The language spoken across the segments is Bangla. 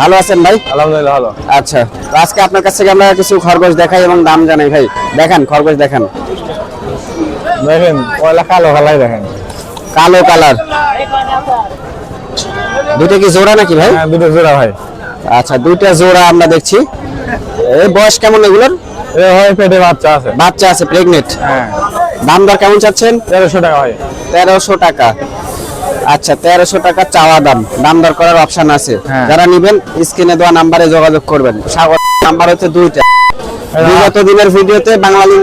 ভালো আছেন ভাই? আলহামদুলিল্লাহ ভালো। আচ্ছা আজকে আপনার কাছ থেকে আমরা কিছু খরগোশ দেখাই এবং দাম জানাই। ভাই দেখান খরগোশ দেখান। দেখেন পয়লা কালো কালাই দেখেন। কালো কালার। দুটো কি জোড়া নাকি ভাই? হ্যাঁ দুটো জোড়া ভাই। আচ্ছা দুইটা জোড়া আমরা দেখছি। এই বয়স কেমন এগুলোর? এ ভাই পেটে বাচ্চা আছে। বাচ্চা আছে প্রেগনেন্ট হ্যাঁ। দাম দর কেমন চাচ্ছেন? তেরোশো টাকা ভাই। তেরোশো টাকা। আচ্ছা তেরোশো টাকা চাওয়া দাম। দাম দর করার অপশন আছে। হ্যাঁ। যারা নিবেন স্ক্রিনে দেওয়া নাম্বারে যোগাযোগ করবেন। সাগর নাম্বার হচ্ছে দুইটা। বিগত দিনের ভিডিওতে বাঙালি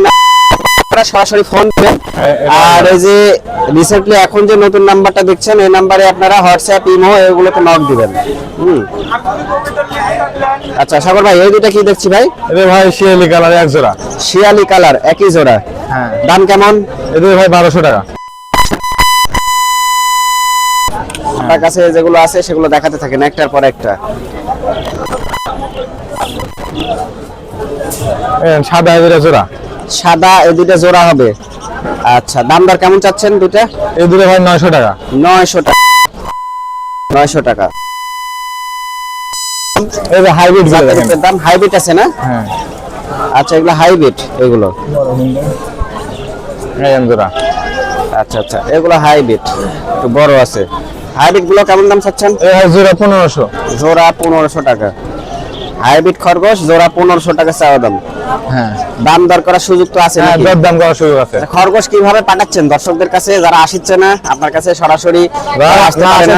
সরাসরি ফোন করবেন হ্যাঁ, আর এই যে রিসেন্টলি এখন যে নতুন নাম্বারটা দেখছেন এই নাম্বারে আপনারা হোয়াটসঅ্যাপ ইমো এগুলোতে নক দিবেন। হুম। আচ্ছা সাগর ভাই এই দুটা কি দেখছি ভাই? এদের ভাই শিয়ালি কালার এক জোড়া। শিয়ালি কালার একই জোড়া। হ্যাঁ। দাম কেমন? এদের ভাই বারোশো টাকা। আপনার কাছে যেগুলো আছে সেগুলো দেখাতে থাকেন একটার পর একটা। সাদা এদের জোড়া। সাদা এই দুইটা জোড়া হবে। আচ্ছা দাম দর কেমন চাচ্ছেন দুইটা? এই দুটো ভাই নয়শো টাকা। নয়শো টাকা। নয়শো টাকা। এই যে হাইব্রিড দাম হাইব্রিড আছে না? হ্যাঁ। আচ্ছা এগুলো হাইব্রিড এগুলো। এই জোড়া। আচ্ছা আচ্ছা এগুলো হাইব্রিড। একটু বড় আছে। হাইব্রিডগুলো কেমন দাম চাচ্ছেন? জোড়া পনেরোশো। জোড়া পনেরোশো টাকা। হাইব্রিড খরগোশ জোড়া পনেরোশো টাকা চাওয়া দাম। হ্যাঁ। দাম দর করার সুযোগ তো আছে হ্যাঁ দাম করার সুযোগ আছে। খরগোশ কীভাবে পাঠাচ্ছেন? দর্শকদের কাছে যারা আসছে না আপনার কাছে সরাসরি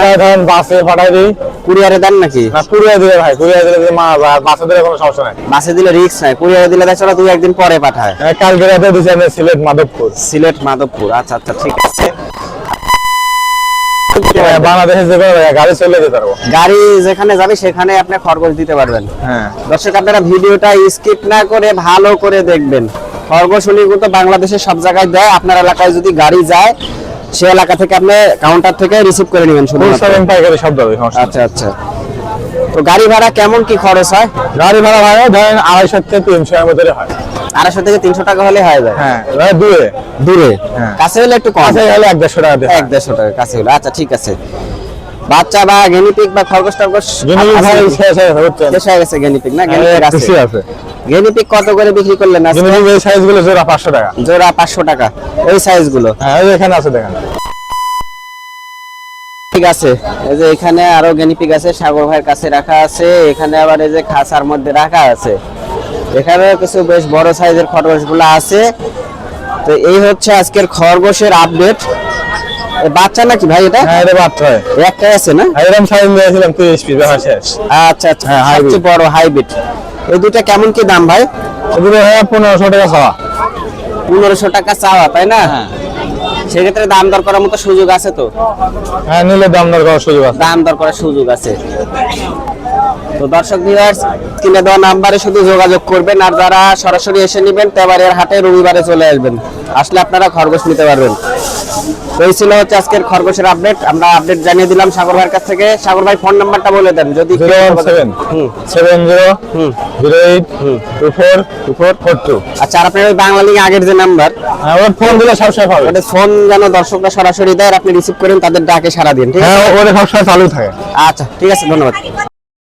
তাই ধরেন বাসে পাঠাই দিই। কুরিয়ারে দেন নাকি? না দিলে ভাই কুড়িয়ে দিলে মা বাসে দিলে কোনো সমস্যা নাই। বাসে দিলে রিক্স নাই কুরিয়ারে দিলে দেখা দুই একদিন পরে পাঠায়। হ্যাঁ, কালকে রাতে সিলেট মাধবপুর। সিলেট মাধবপুর আচ্ছা আচ্ছা ঠিক আছে। বাংলাদেশে যে গাড়ি চলে যেতে পারব। গাড়ি যেখানে যাবে সেখানে আপনি খরগোশ দিতে পারবেন। হ্যাঁ। দর্শক আপনারা ভিডিওটা স্কিপ না করে ভালো করে দেখবেন। খরগোশ উনি কিন্তু বাংলাদেশের সব জায়গায় দেয়। আপনার এলাকায় যদি গাড়ি যায় সে এলাকা থেকে আপনি কাউন্টার থেকে রিসিভ করে নেবেন শুধু। আচ্ছা আচ্ছা। তো গাড়ি ভাড়া কেমন কি খরচ হয়? গাড়ি ভাড়া ভাড়া ধরেন আড়াইশো থেকে তিনশো এর মধ্যে হয়। আড়াইশো থেকে তিনশো টাকা হলে হয়ে যায়। হ্যাঁ দূরে। দূরে? হ্যাঁ। কাছে হলে একটু কম। কাছে গেলে এক দেড়শো টাকা এক দেড়শো টাকা কাছে হলে। আচ্ছা ঠিক আছে। বাচ্চা বা গেনিপিক বা খরগোশ টরগোশ? শেষ হয়ে গেছে, গেনিপিক না? হ্যাঁ, গেনিপিক এক আছে। আছে গেনিপিক কত করে বিক্রি করলেন এই জোড়া পাঁচশো টাকা। জোড়া পাঁচশো টাকা। এই সাইজগুলো? হ্যাঁ এখানে আছে দেখেন। ঠিক আছে। এই যে এখানে আরও গেনিপিক আছে সাগর ভাইয়ের কাছে রাখা আছে। এখানে আবার এই যে খাসার মধ্যে রাখা আছে। এখানে কিছু বেশ বড় সাইজের খরগোশগুলো আছে। তো এই হচ্ছে আজকের খরগোশের আপডেট বাচ্চা নাকি ভাই এটা? হ্যাঁ এটা বাচ্চা। একটাই আছে না? এরকম সাইজ নিয়েছিলাম তিরিশ পিস দেখা শেষ। আচ্ছা আচ্ছা। হ্যাঁ। সবচেয়ে বড় হাইব্রিড এই দুটা কেমন কি দাম ভাই? এগুলো হ্যাঁ পনেরোশো টাকা খাওয়া পনেরোশো টাকা চাওয়া তাই না? সেক্ষেত্রে দাম দর করার মতো সুযোগ আছে তো? হ্যাঁ নিলে দাম দর করার সুযোগ আছে। দাম দর করার সুযোগ আছে। তো দর্শক ভিউয়ার্স কিনে দেওয়া নাম্বারে শুধু যোগাযোগ করবেন আর যারা সরাসরি এসে নেবেন তেবারের হাটে রবিবারে চলে আসবেন। আসলে আপনারা খরগোশ নিতে পারবেন। এই ছিল হচ্ছে আজকের খরগোশের আপডেট আমরা আপডেট জানিয়ে দিলাম সাগর ভাইয়ের কাছ থেকে। সাগর ভাই ফোন নাম্বারটা বলে দেন যদি seven. Zero. Zero eight. Two four. Two four. Four two. আচ্ছা আর আপনার ওই বাংলা লিগে আগের যে নাম্বার ওর ফোন দিলে সবসময় পাবে ওটা ফোন যেন দর্শকরা সরাসরি দেয় আপনি রিসিভ করেন তাদের ডাকে সারা দিন ঠিক আছে? হ্যাঁ ওটা সবসময় চালু থাকে। আচ্ছা ঠিক আছে ধন্যবাদ।